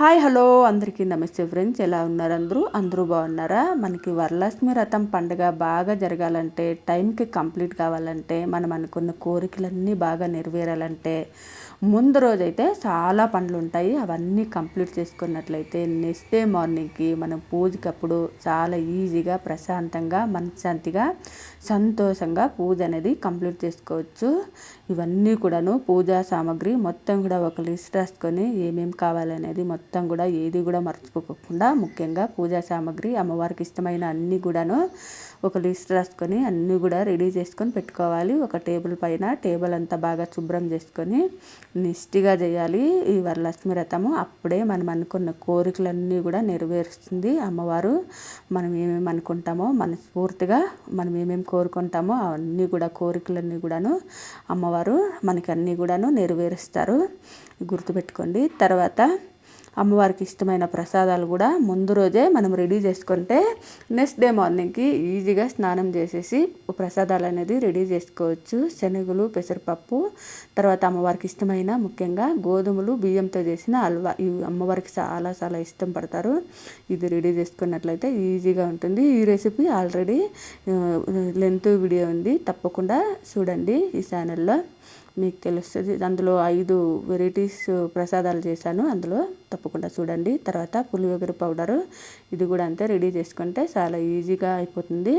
Hi hello. అందరికీ నమస్తే friends. ఎలా ఉన్నారు అందరూ? అందరూ బాగున్నారా? మనకి వరలక్ష్మి రథం పండుగ బాగా జరగాలంటే టైంకి కంప్లీట్ కావాలంటే మనం అనుకున్న కోరికలన్నీ బాగా నెరవేరాలంటే ముందు రోజైతే చాలా పనులు ఉంటాయి అవన్నీ కంప్లీట్ చేసుకున్నట్లయితే నెక్స్ట్ డే మార్నింగ్కి మనం పూజకప్పుడు చాలా ఈజీగా ప్రశాంతంగా మనశ్శాంతిగా సంతోషంగా పూజ అనేది కంప్లీట్ చేసుకోవచ్చు. ఇవన్నీ కూడాను పూజా సామాగ్రి మొత్తం కూడా ఒక లిస్ట్ రాసుకొని ఏమేమి కావాలనేది మొత్తం మొత్తం కూడా ఏది కూడా మర్చిపోకుండా ముఖ్యంగా పూజా సామాగ్రి అమ్మవారికి ఇష్టమైన అన్నీ కూడాను ఒక లిస్ట్ రాసుకొని అన్నీ కూడా రెడీ చేసుకొని పెట్టుకోవాలి. ఒక టేబుల్ పైన టేబుల్ అంతా బాగా శుభ్రం చేసుకొని నిష్టిగా చేయాలి. ఈ వరలక్ష్మి వ్రతము అప్పుడే మనం అనుకున్న కోరికలన్నీ కూడా నెరవేరుస్తుంది. అమ్మవారు మనం ఏమేమి అనుకుంటామో మనస్ఫూర్తిగా మనం ఏమేమి కోరుకుంటామో అవన్నీ కూడా కోరికలన్నీ కూడాను అమ్మవారు మనకి అన్నీ కూడాను నెరవేరుస్తారు. గుర్తుపెట్టుకోండి. తర్వాత అమ్మవారికి ఇష్టమైన ప్రసాదాలు కూడా ముందు రోజే మనం రెడీ చేసుకుంటే నెక్స్ట్ డే మార్నింగ్కి ఈజీగా స్నానం చేసేసి ప్రసాదాలు అనేది రెడీ చేసుకోవచ్చు. శనగలు పెసరపప్పు తర్వాత అమ్మవారికి ఇష్టమైన ముఖ్యంగా గోధుమలు బియ్యంతో చేసిన హల్వా. ఇవి అమ్మవారికి చాలా చాలా ఇష్టం పడతారు. ఇది రెడీ చేసుకున్నట్లయితే ఈజీగా ఉంటుంది. ఈ రెసిపీ ఆల్రెడీ లెంత్ వీడియో ఉంది. తప్పకుండా చూడండి ఈ ఛానల్లో. మీకు తెలుస్తుంది. అందులో ఐదు వెరైటీస్ uh, ప్రసాదాలు చేశాను. అందులో తప్పకుండా చూడండి. తర్వాత పులివెగర పౌడరు. ఇది కూడా అంతే రెడీ చేసుకుంటే చాలా ఈజీగా అయిపోతుంది.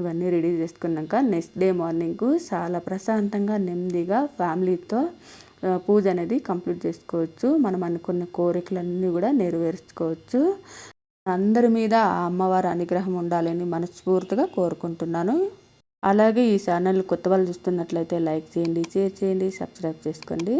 ఇవన్నీ రెడీ చేసుకున్నాక నెక్స్ట్ డే మార్నింగ్ చాలా ప్రశాంతంగా నెమ్మదిగా ఫ్యామిలీతో uh, పూజ అనేది కంప్లీట్ చేసుకోవచ్చు. మనం అనుకున్న కోరికలన్నీ కూడా నెరవేర్చుకోవచ్చు. అందరి మీద ఆ అమ్మవారి అనుగ్రహం ఉండాలని మనస్ఫూర్తిగా కోరుకుంటున్నాను. అలాగే ఈ ఛానల్ కొత్త వాళ్ళు చూస్తున్నట్లయితే లైక్ చేయండి షేర్ చేయండి సబ్స్క్రైబ్ చేసుకోండి.